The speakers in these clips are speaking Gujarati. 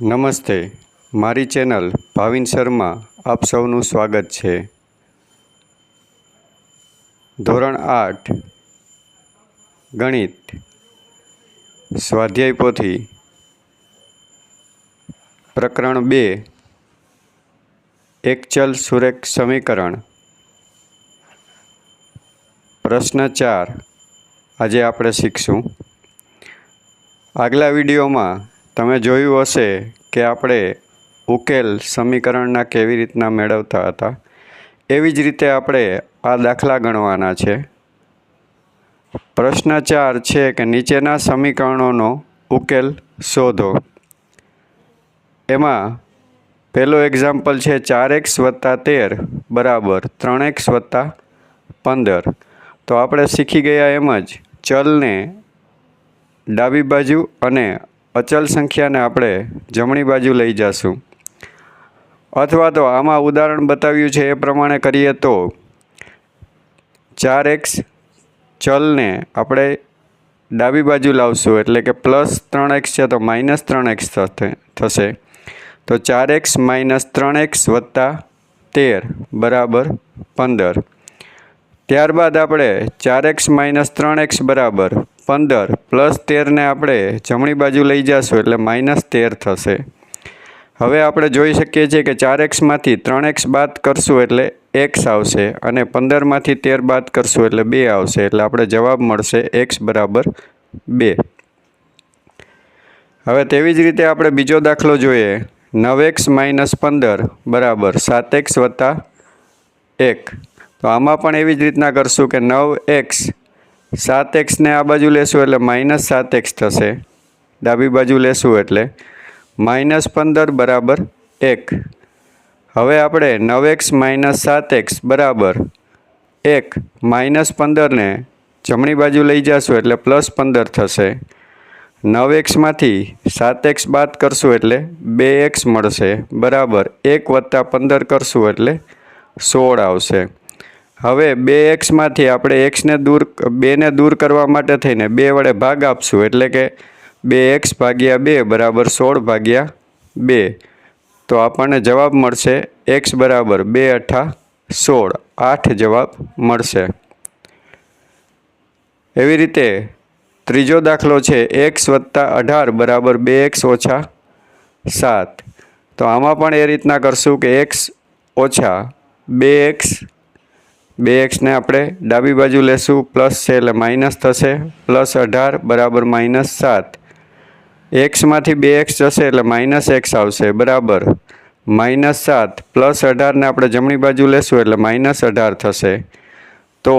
નમસ્તે. મારી ચેનલ ભાવિન શર્મા આપ સૌનું સ્વાગત છે. ધોરણ આઠ, ગણિત, સ્વાધ્યાય પોથી, પ્રકરણ બે એક ચલ સુરેખ સમીકરણ. પ્રશ્ન ચાર, આજે આપણે શીખશું. આગલા વિડીયોમાં તમે જોયું હશે કે આપણે ઉકેલ સમીકરણના કેવી રીતના મેળવતા હતા? એવી જ રીતે આપણે આ દાખલા ગણવાના છે. પ્રશ્ન ચાર છે કે નીચેના સમીકરણોનો ઉકેલ શોધો. એમાં પહેલો એક્ઝામ્પલ છે ચાર એક્સ વત્તા તેર બરાબર ત્રણ એક્સ વત્તા પંદર. તો આપણે શીખી ગયા એમ જ ચલને ડાબી બાજુ અને અચલ સંખ્યાને આપણે જમણી બાજુ લઈ જશું. અથવા તો આમાં ઉદાહરણ બતાવ્યું છે એ પ્રમાણે કરીએ તો ચાર એક્સ ચલને આપણે ડાબી બાજુ લાવશું, એટલે કે પ્લસ ત્રણ એક્સ છે તો માઇનસ ત્રણ એક્સ થશે તો ચાર એક્સ માઇનસ ત્રણ એક્સ વત્તા તેર બરાબર પંદર. ત્યારબાદ આપણે ચાર એક્સ માઇનસ ત્રણ એક્સ બરાબર પંદર પ્લસ તેરને આપણે જમણી બાજુ લઈ જઈશું એટલે માઇનસ તેર થશે. હવે આપણે જોઈ શકીએ છીએ કે ચાર એક્સમાંથી ત્રણ એક્સ બાદ કરશું એટલે એક્સ આવશે અને પંદરમાંથી તેર બાદ કરશું એટલે બે આવશે એટલે આપણે જવાબ મળશે એક્સ બરાબર બે. હવે તેવી જ રીતે આપણે બીજો દાખલો જોઈએ. નવ એક્સ માઇનસ પંદર બરાબર સાત એક્સ વત્તા એક. તો આમાં પણ એવી જ રીતના કરશું કે નવ એક્સ સાત એક્સને આ બાજુ લેશું એટલે માઇનસ સાત એક્સ થશે. ડાબી બાજુ લેશું એટલે માઇનસ પંદર બરાબર એક. હવે આપણે નવ એક્સ માઇનસ સાત એક્સ બરાબર એક. માઇનસ પંદરને જમણી બાજુ લઈ જશું એટલે પ્લસ પંદર થશે. નવ એક્સમાંથી સાત એક્સ બાદ કરશું એટલે બે એક્સ મળશે. બરાબર એક વત્તા પંદર કરશું એટલે સોળ આવશે. હવે બે એક્સમાંથી આપણે એક્સને દૂર બેને દૂર કરવા માટે થઈને બે વડે ભાગ આપશું. એટલે કે બે એક્સ ભાગ્યા બે બરાબર સોળ ભાગ્યા બે. તો આપણને જવાબ મળશે એક્સ બરાબર બે અઠા સોળ. આઠ જવાબ મળશે. એવી રીતે ત્રીજો દાખલો છે એક્સ વત્તા અઢાર બરાબર બે એક્સ ઓછા સાત. તો આમાં પણ એ રીતના કરશું કે એક્સ ઓછા બે એક્સ બે એક્સને આપણે ડાબી બાજુ લેશું પ્લસ છે એટલે માઇનસ થશે પ્લસ અઢાર બરાબર માઇનસ સાત. એક્સમાંથી બે એક્સ જશે એટલે માઇનસ એક્સ આવશે, બરાબર. માઇનસ સાત પ્લસ અઢારને આપણે જમણી બાજુ લેશું એટલે માઇનસ અઢાર થશે. તો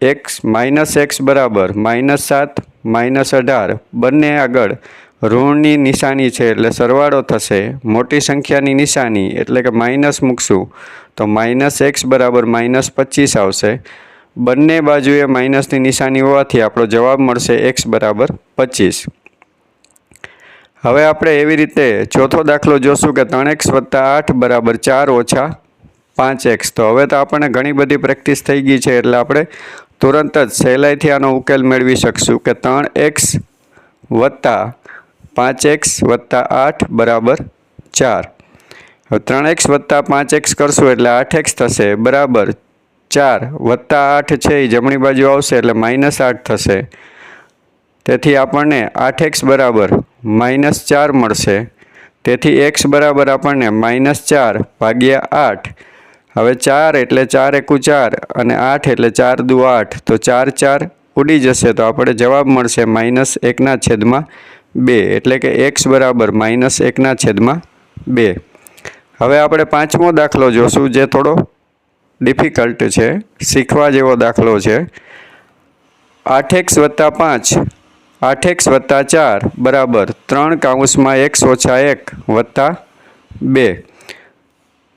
એક્સ માઇનસ એક્સ બરાબર માઇનસ સાત માઇનસ અઢાર, બંને આગળ. ઋણની નિશાની છે એટલે સરવાળો થશે. મોટી સંખ્યાની નિશાની એટલે કે માઇનસ મૂકશું. તો માઇનસ એક્સ બરાબર માઇનસ પચીસ આવશે. બંને બાજુએ માઇનસની નિશાની હોવાથી આપણો જવાબ મળશે એક્સ બરાબર પચીસ. હવે આપણે એવી રીતે ચોથો દાખલો જોશું કે ત્રણ એક્સ વત્તા આઠ બરાબર ચાર ઓછા પાંચ એક્સ. તો હવે તો આપણને ઘણી બધી પ્રેક્ટિસ થઈ ગઈ છે એટલે આપણે તુરંત જ સહેલાઈથી આનો ઉકેલ મેળવી શકશું કે ત્રણ એક્સ વત્તા પાંચ એક્સ વત્તા આઠ બરાબર ચાર. હવે ત્રણ એક્સ વત્તા પાંચ એક્સ કરશું એટલે આઠ એક્સ થશે બરાબર ચાર. વત્તા આઠ છે એ જમણી બાજુ આવશે એટલે માઇનસ આઠ થશે. તેથી આપણને આઠ એક્સ બરાબર માઇનસ ચાર મળશે. તેથી એક્સ બરાબર આપણને માઇનસ ચાર ભાગ્યા આઠ. હવે ચાર એટલે ચાર એકુ ચાર અને આઠ એટલે ચાર દુ આઠ. તો ચાર ચાર ઉડી જશે તો આપણે જવાબ મળશે માઇનસ એકના છેદમાં બે, એટલે કે એક્સ બરાબર માઇનસ એકના છેદમાં બે. હવે આપણે પાંચમો દાખલો જોશું જે થોડો ડિફિકલ્ટ છે, શીખવા જેવો દાખલો છે. આઠ એક્સ વત્તા પાંચ, આઠ એક્સ વત્તા ચાર બરાબર ત્રણ કાઉન્સમાં એક્સ ઓછા એક વત્તા બે.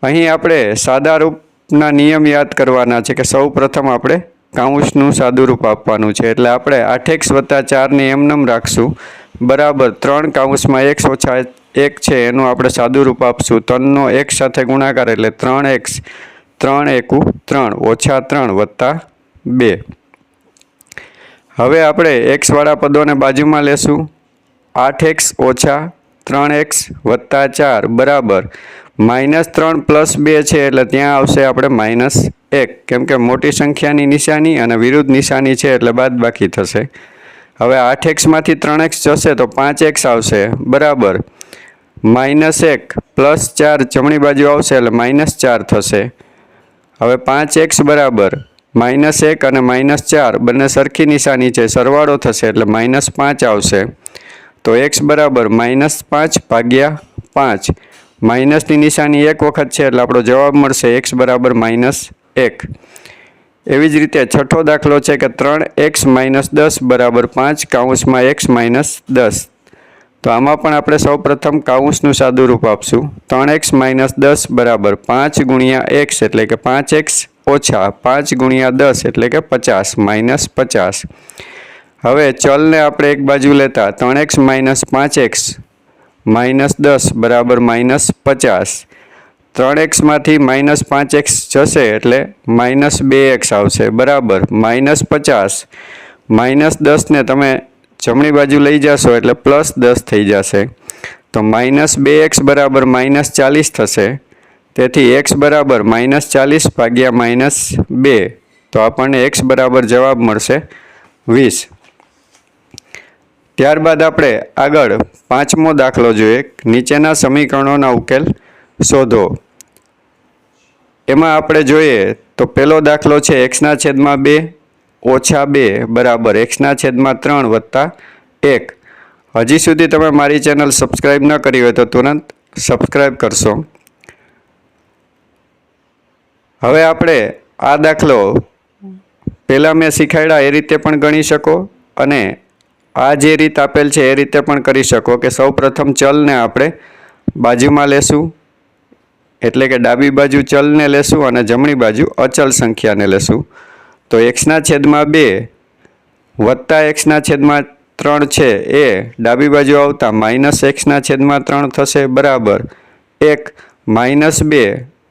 અહીં આપણે સાદા રૂપના નિયમ યાદ કરવાના છે કે સૌ પ્રથમ આપણે કાઉન્સનું સાદું રૂપ આપવાનું છે. એટલે આપણે આઠ એક્સ વત્તા ચારને એમનેમ રાખશું. બરાબર. ત્રણ કાઉન્સમાં એક્સ ઓછા એક છે, એનું આપણે સાદું રૂપ આપશું. ત્રણનો એક સાથે ગુણાકાર એટલે ત્રણ એક્સ, ત્રણ એકુ ત્રણ, ઓછા ત્રણ વત્તા બે. હવે આપણે એક્સવાળા પદોને બાજુમાં લેશું. આઠ એક્સ ઓછા ત્રણ એક્સ વત્તા ચાર, બરાબર. માઇનસ ત્રણ પ્લસ બે છે એટલે ત્યાં આવશે આપણે માઇનસ એક. કેમ કે મોટી સંખ્યાની નિશાની અને વિરુદ્ધ નિશાની છે એટલે બાદ બાકી થશે. હવે આઠ એક્સમાંથી ત્રણ એક્સ જશે તો પાંચ એક્સ આવશે. બરાબર. માઇનસ એક પ્લસ ચાર જમણી બાજુ આવશે એટલે માઇનસ ચાર થશે. હવે પાંચ એક્સ બરાબર. માઇનસ એક અને માઇનસ ચાર બંને સરખી નિશાની છે, સરવાળો થશે એટલે માઇનસ પાંચ આવશે. તો એક્સ બરાબર માઇનસ પાંચ ભાગ્યા પાંચ. માઇનસની નિશાની એક વખત છે એટલે આપણો જવાબ મળશે એક્સ બરાબર માઇનસ એક. એવી જ રીતે છઠ્ઠો દાખલો છે કે ત્રણ એક્સ માઇનસ દસ બરાબર પાંચ કાઉન્સમાં એક્સ માઇનસ દસ. તો આમાં પણ આપણે સૌ પ્રથમ કાઉન્સનું સાદું રૂપ આપશું. ત્રણ એક્સ માઇનસ દસ બરાબર પાંચ ગુણ્યા એક્સ એટલે કે પાંચ એક્સ ઓછા પાંચ ગુણ્યા દસ એટલે કે પચાસ માઇનસ પચાસ. હવે ચલને આપણે એક બાજુ લેતા ત્રણ એક્સ માઇનસ પાંચ એક્સ માઇનસ દસ બરાબર માઇનસ પચાસ. ત્રણ એક્સમાંથી માઇનસ પાંચ એક્સ જશે એટલે માઇનસ બે એક્સ આવશે. બરાબર. માઇનસ પચાસ. માઇનસ દસને તમે જમણી બાજુ લઈ જશો એટલે પ્લસ દસ થઈ જશે. તો માઇનસ બે એક્સ બરાબર માઇનસ ચાલીસ થશે. તેથી એક્સ બરાબર માઇનસ ચાલીસ ભાગ્યા માઇનસ બે. તો આપણને એક્સ બરાબર જવાબ મળશે વીસ. ત્યારબાદ આપણે આગળ પાંચમો દાખલો જોઈએ. નીચેના સમીકરણોના ઉકેલ શોધો. એમાં આપણે જોઈએ તો પહેલો દાખલો છે એક્સના છેદમાં બે ઓછા બે બરાબર એક્સના છેદમાં ત્રણ વત્તા એક. હજી સુધી તમે મારી ચેનલ સબસ્ક્રાઈબ ન કરી હોય તો તુરંત સબસ્ક્રાઈબ કરશો. હવે આપણે આ દાખલો પહેલાં મેં શીખવાડ્યા એ રીતે પણ ગણી શકો અને આ જે રીત આપેલ છે એ રીતે પણ કરી શકો કે સૌ પ્રથમ ચલને આપણે બાજુમાં લેશું. એટલે કે ડાબી બાજુ ચલને લેશું અને જમણી બાજુ અચલ સંખ્યાને લેશું. તો એક્સના છેદમાં બે વત્તા એક્સના છેદમાં ત્રણ છે એ ડાબી બાજુ આવતા માઇનસ એક્સના છેદમાં ત્રણ થશે બરાબર. એક માઇનસ બે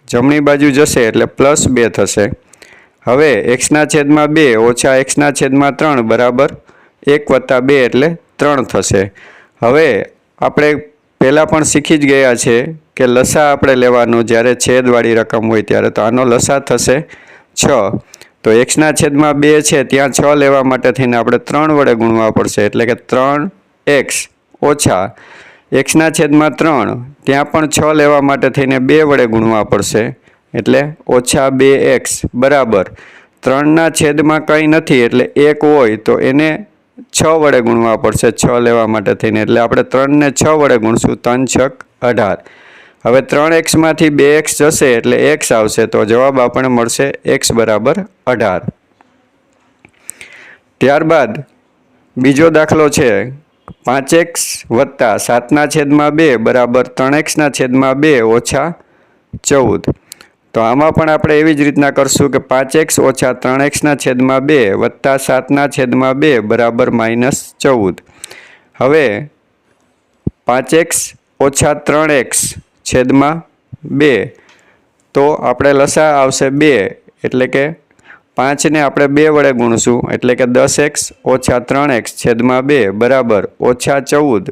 જમણી બાજુ જશે એટલે પ્લસ બે થશે. હવે એક્સના છેદમાં બે ઓછા એક્સના છેદમાં ત્રણ બરાબર. એક વત્તા બે એટલે ત્રણ થશે. હવે આપણે પહેલાં પણ શીખી જ ગયા છે કે લસા આપણે લેવાનો જ્યારે છેદવાળી રકમ હોય ત્યારે તો આનો લસા થશે છ. તો એક્સના છેદમાં બે છે, ત્યાં છ લેવા માટે થઈને આપણે ત્રણ વડે ગુણવા પડશે. એટલે કે ત્રણ એક્સ ઓછા એક્સના છેદમાં ત્રણ, ત્યાં પણ છ લેવા માટે થઈને બે વડે ગુણવા પડશે. એટલે ઓછા બે એક્સ બરાબર. ત્રણના છેદમાં કંઈ નથી, એટલે એક હોય તો એને છ વડે ગુણવા પડશે, છ લેવા માટે થઈને. એટલે આપણે ત્રણને છ વડે ગુણશું, ત્રણ છક અઢાર. હવે ત્રણ એક્સમાંથી બે એક્સ જશે એટલે એક્સ આવશે, તો જવાબ આપણને મળશે એક્સ બરાબર અઢાર. ત્યારબાદ બીજો દાખલો છે, પાંચ એક્સ વત્તા સાતના છેદમાં બે બરાબર ત્રણ એક્સના છેદમાં બે ઓછા ચૌદ. તો આમાં પણ આપણે એવી જ રીતના કરશું કે પાંચ એક્સ ઓછા ત્રણ એક્સના છેદમાં બે વત્તા સાતના છેદમાં બે બરાબર માઇનસ ચૌદ. હવે પાંચ એક્સ ઓછા ત્રણ એક્સ છેદમાં બે. તો આપણે લસા આવશે બે, એટલે કે પાંચને આપણે બે વડે ગુણશું, એટલે કે દસ એક્સ ઓછા ત્રણ એક્સ છેદમાં બે, બરાબર, ઓછા ચૌદ,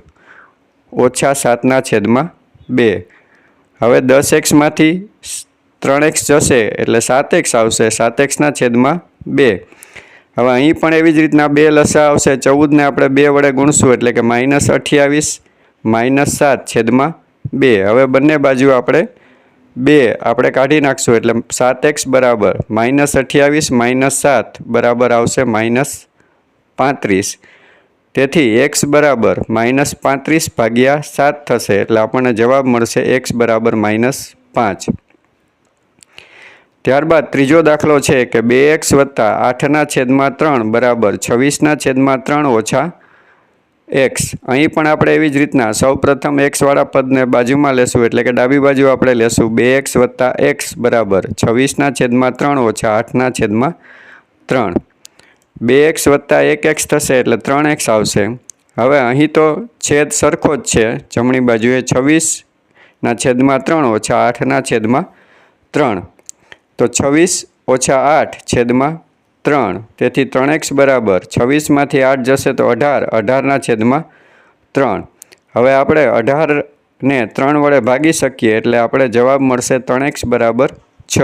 ઓછા સાતના છેદમાં બે. હવે દસ એક્સમાંથી ત્રણ એક્સ જશે, એટલે સાત એક્સ આવશે, સાત એક્સના છેદમાં બે. હવે અહીં પણ એવી જ રીતના બે લસા આવશે, ચૌદને આપણે બે વડે ગુણશું, એટલે કે માઇનસ અઠ્યાવીસ, માઇનસ સાત છેદમાં બે. હવે બંને બાજુ આપણે બે. આપણે કાઢી નાખશું એટલે સાત એક્સ બરાબર માઇનસ અઠ્યાવીસ, માઇનસ સાત બરાબર આવશે માઇનસ પાંત્રીસ. તેથી એક્સ બરાબર માઇનસ પાંત્રીસ ભાગ્યા સાત થશે એટલે આપણને જવાબ મળશે એક્સ બરાબર માઇનસ પાંચ. ત્યારબાદ ત્રીજો દાખલો છે કે બે એક્સ વત્તા આઠના છેદમાં ત્રણ બરાબર છવ્વીસના છેદમાં ત્રણ ઓછા એક્સ અહીં પણ આપણે એવી જ રીતના સૌપ્રથમ એક્સવાળા પદને બાજુમાં લેશું, એટલે કે ડાબી બાજુ આપણે લેશું બે એક્સ વત્તા એક્સ બરાબર. છવ્વીસના છેદમાં ત્રણ ઓછા આઠના છેદમાં ત્રણ. બે એક્સ વત્તા એક એક્સ થશે, એટલે ત્રણ એક્સ આવશે. હવે અહીં તો છેદ સરખો જ છે. જમણી બાજુએ છવ્વીસના છેદમાં ત્રણ ઓછા આઠના છેદમાં ત્રણ. તો છવ્વીસ ઓછા આઠ છેદમાં ત્રણ. તેથી ત્રણ એક્સ બરાબર છવ્વીસમાંથી આઠ જશે તો અઢાર. અઢારના છેદમાં ત્રણ. હવે આપણે અઢારને ત્રણ વડે ભાગી શકીએ એટલે આપણે જવાબ મળશે ત્રણ એક્સ બરાબર છ.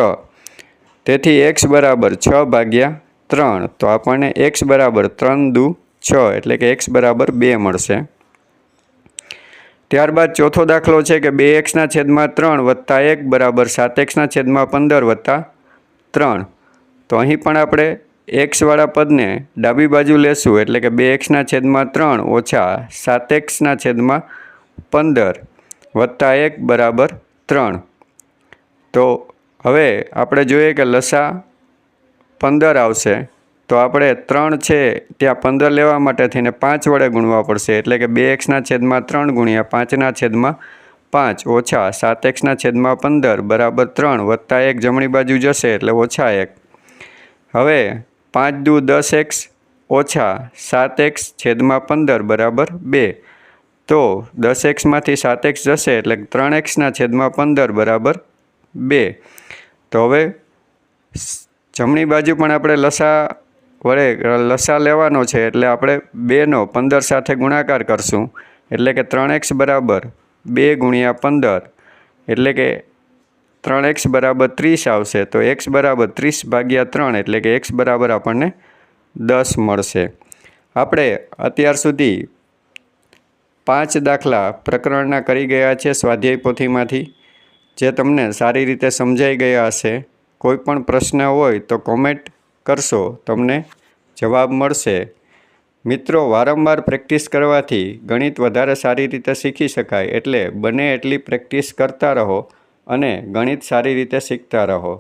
તેથી એક્સ બરાબર છ ભાગ્યા ત્રણ. તો આપણને એક્સ બરાબર ત્રણ દુ છ એટલે કે એક્સ બરાબર બે મળશે. ત્યારબાદ ચોથો દાખલો છે કે બે એક્સના છેદમાં ત્રણ વત્તા એક બરાબર સાત એક્સના છેદમાં પંદર વત્તા ત્રણ. તો અહીં પણ આપણે એક્સવાળા પદને ડાબી બાજુ લેશું એટલે કે બે એક્સના છેદમાં ત્રણ ઓછા સાત એક્સના છેદમાં પંદર વત્તા એક બરાબર ત્રણ. તો હવે આપણે જોઈએ કે લસા પંદર આવશે. તો આપણે ત્રણ છે ત્યાં પંદર લેવા માટે થઈને પાંચ વડે ગુણવા પડશે. એટલે કે બે એક્સના છેદમાં ત્રણ ગુણ્યા પાંચના છેદમાં પાંચ ઓછા સાત એક્સના છેદમાં પંદર બરાબર ત્રણ વત્તા એક જમણી બાજુ જશે એટલે ઓછા એક. હવે પાંચ દુ દસ એક્સ ઓછા સાત એક્સ છેદમાં પંદર બરાબર બે. તો દસ એક્સમાંથી સાત એક્સ જશે એટલે ત્રણ એક્સના છેદમાં પંદર બરાબર બે. તો હવે જમણી બાજુ પણ આપણે લસા વડે લસા લેવાનો છે એટલે આપણે બેનો પંદર સાથે ગુણાકાર કરશું. એટલે કે ત્રણ એક્સ બરાબર બે ગુણ્યા પંદર. એટલે કે ત્રણ એક્સ બરાબર ત્રીસ આવશે, તો એક્સ બરાબર ત્રીસ ભાગ્યા ત્રણ એટલે કે એક્સ બરાબર આપણને દસ મળશે. આપણે અત્યાર સુધી પાંચ દાખલા પ્રકરણના કરી ગયા છે સ્વાધ્યાય પોથીમાંથી. જે તમને સારી રીતે સમજાઈ ગયા હશે. કોઈ પણ પ્રશ્ન હોય તો કોમેન્ટ કરશો, તમને જવાબ મળશે. મિત્રો, વારંવાર પ્રેક્ટિસ કરવાથી ગણિત વધારે સારી રીતે શીખી શકાય, એટલે બને એટલી પ્રેક્ટિસ કરતા રહો. અને ગણિત સારી રીતે શીખતા રહો.